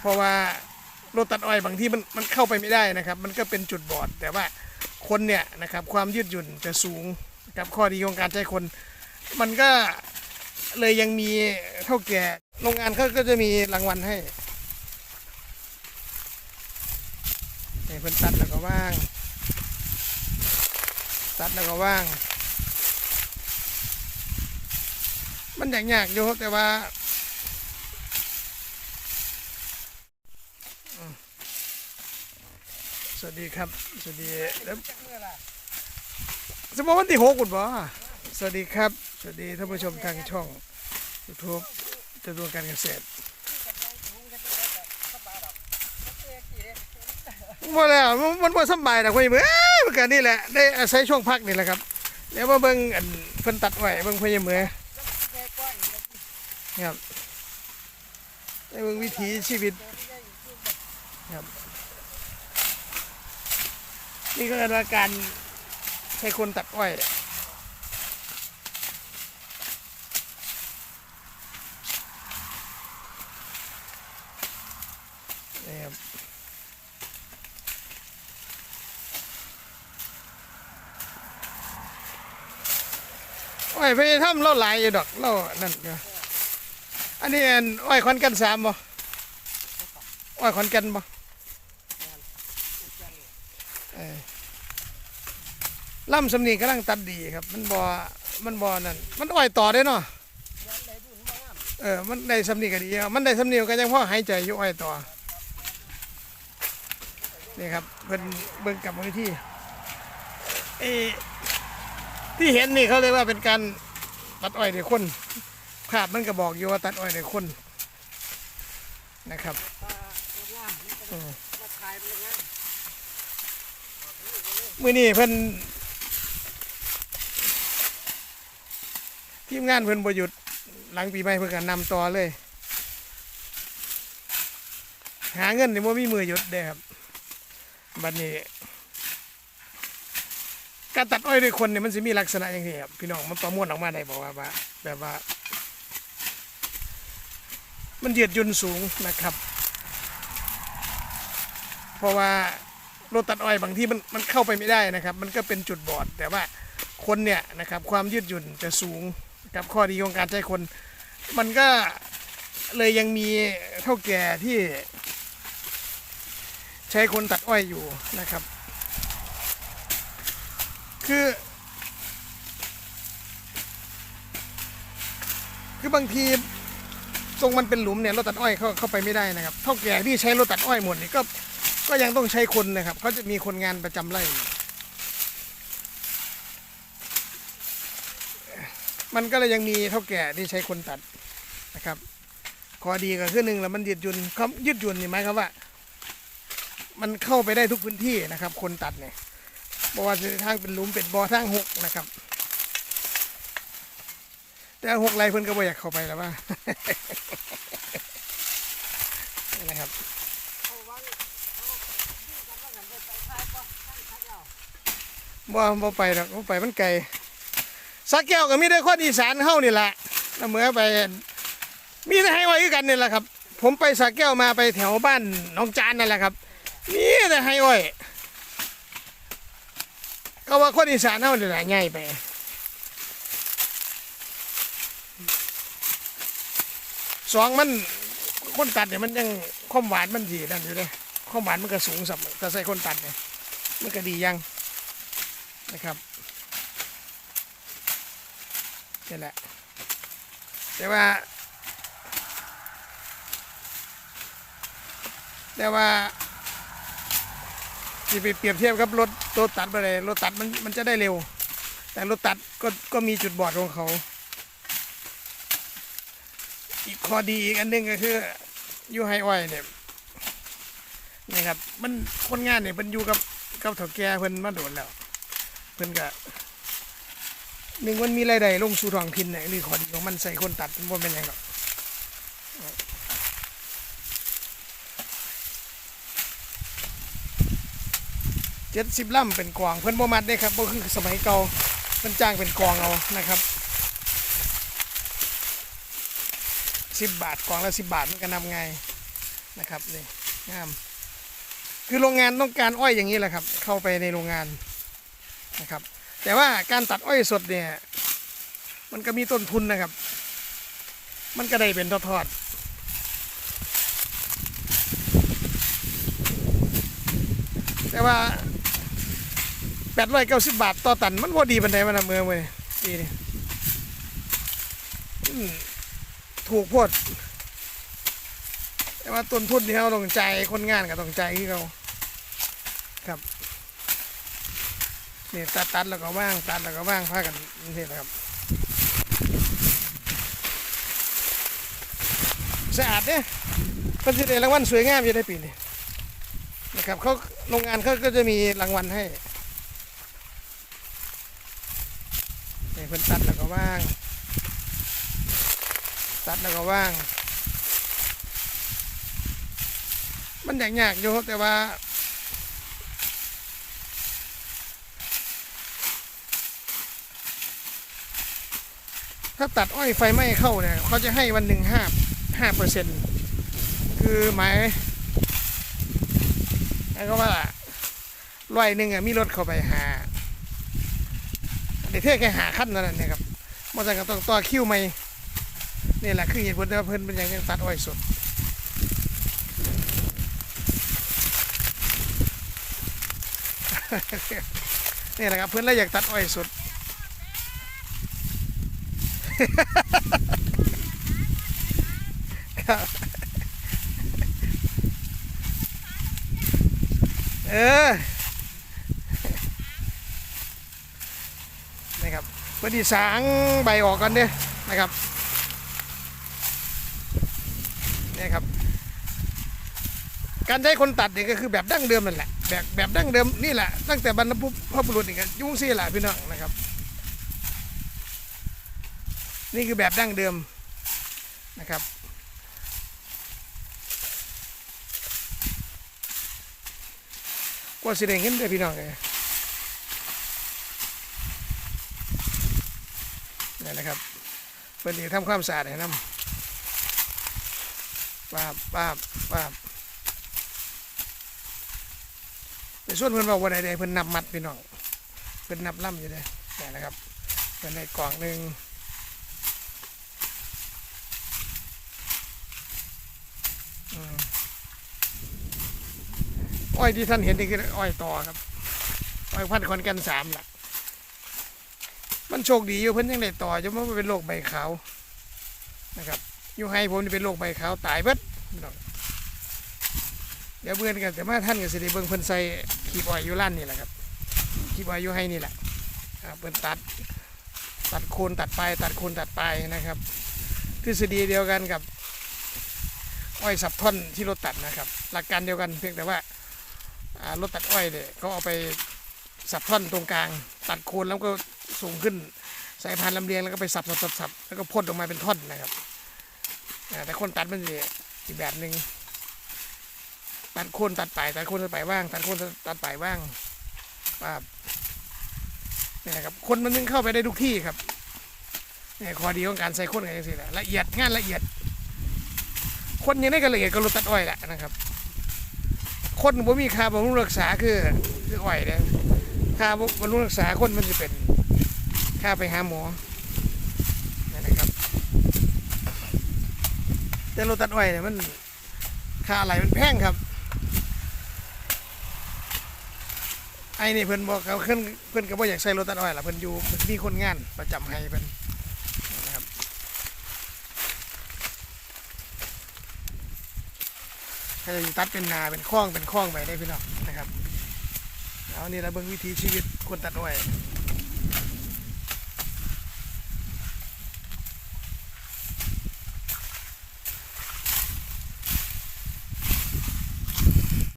เพราะว่ารถตัดอ้อยบางที่มันมันเข้าไปไม่ได้นะครับ มันก็เป็นจุดบอด แต่ว่าคนเนี่ยนะครับความยืดหยุ่นจะสูงนะครับข้อดีของการใช้คน มันก็เลยยังมีเท่าแก่โรงงานเขาก็จะมีรางวัลให้เนี่ยเพิ่นตัดแล้วก็ว่าง ตัดแล้วก็ว่าง มันอยากยากอยู่แต่ว่าอืมส วัสดีครับ สวัสดีแล้วสมมติวันที่หกคุณบอสวัสดีครับ สวัสดีท่านผู้ชมทางช่องยูทูบจะดวงการเกษตรว่าแล้วมันมันสบายนะคุยมือเอ้ยมันกันนี่แหละได้อาศัยช่วงพักนี่แหละครับเดี๋ยวมาเบิ่งอันเพิ่นตัดไว้เบิ่งคุยมือครับในเมืองวิถีชีวิตครับ นี่ก็เป็นว่าการใช้คนตัดอ้อยนี่ครับอ้อยไปทำเล่าหลายอยู่ดอกเล่านั่นก็อันนี้อ้อยขอนแกันสามบ่อ้อยขอนแกันบ่เออ ล่ำสำนีกำลังตัดดีครับ มันบ่มันบ่นั่นมันอ้อยต่อได้เนาะเออมันได้สำนีก็ดีครับมันได้สำนีก็ยังพอหายใจอยู่อ้อยต่อนี่ครับเพิ่นเบิ่งกลับมาที่เอที่เห็นนี่เขาเรียกว่าเป็นการตัดอ้อยในคนภาพมันก็บอกอยู่ว่าตัดอ้อยในคนนะครับอืม มื่อนี้เพิ่นทีมงานเพิ่นบ่หยุดหลังปีใหม่เพิ่นก็นำต่อเลย หาเงินในี่บ่มีมือหยุดเด้ครับบัดนี้ การตัดอ้อยด้วยคนเนี่ยมันสิมีลักษณะอย่างนี้ครับพี่น้องมันประมวลออกมาได้บอกว่าว่าแบบว่า มันยืดยุ่นสูงนะครับ เพราะว่า รถตัดอ้อยบางที่มันมันเข้าไปไม่ได้นะครับ มันก็เป็นจุดบอด แต่ว่าคนเนี่ยนะครับความยืดหยุ่นจะสูงกับข้อดีของการใช้คน มันก็เลยยังมีเท่าแก่ที่ใช้คนตัดอ้อยอยู่นะครับ คือ คือบางทีตรงมันเป็นหลุมเนี่ยรถตัดอ้อยเข้าเข้าไปไม่ได้นะครับ เท่าแก่ที่ใช้รถตัดอ้อยหมดนี่ก็ ก็ยังต้องใช้คนนะครับเขาจะมีคนงานประจำไร่ มันก็เลยยังมีเท่าแก่ที่ใช้คนตัดนะครับข้อดีก็คือหนึ่งแล้วมันยืดหยุ่นคำยืดหยุ่นนี่หมายความว่า มันเข้าไปได้ทุกพื้นที่นะครับ คนตัดเนี่ยบอว่าทางเป็นหลุมเป็นบอทางหกนะครับ แต่หกไรเพิ่นก็บ่อยากเข้าไปแล้วว่านี่นะครับ บ่บ่ไปหรอกบ่ไปมันไกลสักแก้วก็มีได้คนอีสานเฮานี่แหละแล้วเมื่อไป มีแต่ให้ไว้กันนี่แหละครับ ผมไปสักแก้วมาไปแถวบ้านน้องจานนั่นแหละครับมีแต่ให้อ้อยก็ว่าคนอีสานเฮานี่แหละง่ายไปสองมันคนตัดเนี่ยมันยังความหวานมันดีนั่นอยู่เลยความหวานมันก็สูงสับแต่ใส่คนตัดเนี่ยมันก็ดียัง นะครับนี่แหละ แต่ว่า แต่ว่าที่ไปเปรียบเทียบกับรถรถตัดไปเลยรถตัดมันมันจะได้เร็ว แต่รถตัดก็ก็มีจุดบอดของเขา อีกข้อดีอีกอันหนึงก็คืออยู่ไฮอ้อยเนี่ยนี่ครับ มันคนงานเนี่ยมันอยู่กับกับเถ่าแก่เพิ่นมาโดนแล้ว เพิ่นก็หนึ่งมันมีรายได้ลงสู่ท้องถิ่นเนี่ยนี่ข้อดีของมันใส่คนตัดมันบ่เป็นยังหรอกเจ็ดสิบล่ำเป็นกวางเพิ่อนบ่มัดได้ครับบ่คือสมัยเก่าเพิ่อนจ้างเป็นกวางเอานะครับสิบบาทกล่องละสิบบาทมันก็นำไงนะครับนี่งาม คือโรงงานต้องการอ้อยอย่างนี้แหละครับ เข้าไปในโรงงาน นะครับ แต่ว่าการตัดอ้อยสดเนี่ย มันก็มีต้นทุนนะครับ มันก็ได้เป็นทอดๆแต่ว่าแปดร้อยเก้าสิบบาทต่อตันมันพอดีบันไดมันนะเมืองเว้ยปีนี้อืมถูกพดแต่ว่าต้นทุนที่เราต้องใจายคนงานก็ต้องใจายที่เราครับ นี่ตัดตัดแล้วก็ว่าง ตัดแล้วก็ว่างพากันนี่แหละครับสะอาดเนี่ยเป็นสิได้รางวัลสวยงามอยู่ในปีนี้นะครับเขาโรงงานเขาก็จะมีรางวัลให้นี่เพิ่นตัดแล้วก็ว่าง ตัดแล้วก็ว่าง มันยากๆอยู่แต่ว่า ถ้าตัดอ้อยไฟไหม้เข้าเนี่ยเขาจะให้วันหนึ่งห้าห้าเปอร์เซ็นต์คือหมายหมายก็ว่าร้อยหนึ่งอะมีรถเข้าไปหาเดี๋ยวเท่แค่หาขั้นนั้นเนี่ครับมอเตอร์ก็ต้องต่อคิวใหม่นี่แหละคือเหตุผลที่ว่าเพิ่นเป็นอย่างยังตัดอ้อยสดนี่แหละครับเพื่อนเราอยากตัดอ้อยสด เออนี่ครับเพื่อที่สางใบออกกันเนี่ยนะครับนี่ครับ การใช้คนตัดเนี่ยก็คือแบบดั้งเดิมนั่นแหละแบบแบบดั้งเดิมนี่แหละตั้งแต่บรรพบุรุษนี่ก็ยุ่งซี่แหละพี่น้องนะครับ นี่คือแบบดั้งเดิมนะครับ กว่าสิได้เงินได้พี่น้องเลยนี่นะครับเพื่อนที่ทำความสะอาดให้น้ำป้าบป้าบป้าบในส่วนเพิ่อนบอกว่าใดๆเพิ่อนนับมัดพี่น้องเพิ่อนนับล่ำอยู่เลยนี่นะครับเพิ่นในกล่องหนึ่งอืม อ้อยที่ท่านเห็นนี่คืออ้อยต่อครับอ้อยพันธุ์คอนแกันสามหลัก มันโชคดีอยู่เพิ่นยังได้ต่อจนว่าเป็นโรคใบขาวนะครับอยู่ให้ผมนี่เป็นโรคใบขาวตายเบิดพี่น้องเดี๋ยวเบื่อนกันแต่มาท่านกับสิริเบิงเพิ่นใส่ขีบอ้อยอยู่ล้านนี่แหละครับขีบอ้อยอยู่ให้นี่แหละเพิ่นตัดตัดโคนตัดปลายตัดโคนตัดปลายนะครับทฤษฎีเดียวกันกับอ้อยสับท่อนที่รถตัดนะครับ หลักการเดียวกันเพียงแต่ว่า รถตัดอ้อยเนี่ยเขาเอาไปสับท่อนตรงกลาง ตัดโคนแล้วก็ส่งขึ้นสายพานลำเลียงแล้วก็ไปสับสับสับสับแล้วก็พ่นออกมาเป็นท่อนนะครับแต่คนตัดมันจะอีกแบบหนึ่งตัดโคนตัดปลายตัดโคนตัดปลายว่างตัดโคนตัดปลายว่างครับนี่นะครับคนมันนึงเข้าไปได้ทุกที่ครับนี่ข้อดีของการใส่คนกันอย่างนี้แหละละเอียดงานละเอียด คนยังได้กันละเอียดก็รถตัดอ้อยแหละนะครับ คนบ่มีค่าบำรุงรักษาคือคืออ้อยเนี่ยค่าบำรุงรักษาคนมันจะเป็นค่าไปหาหมอนี่นะครับ แต่รถตัดอ้อยเนี่ยมันค่าอะไรมันแพงครับไอ้นี่เพิ่นบอกเขาเพิ่นเพิ่นก็บ่อยากใส่รถตัดอ้อยล่ะเพิ่นอยู่เพิ่นมีคนงานประจำให้เพิ่นนะครับ ถ้าจะตัดเป็นนาเป็นคล้องเป็นคล้องไปได้พี่น้องนะครับเอานี่ละเบิ่งวิถีชีวิตคนตัดอ้อย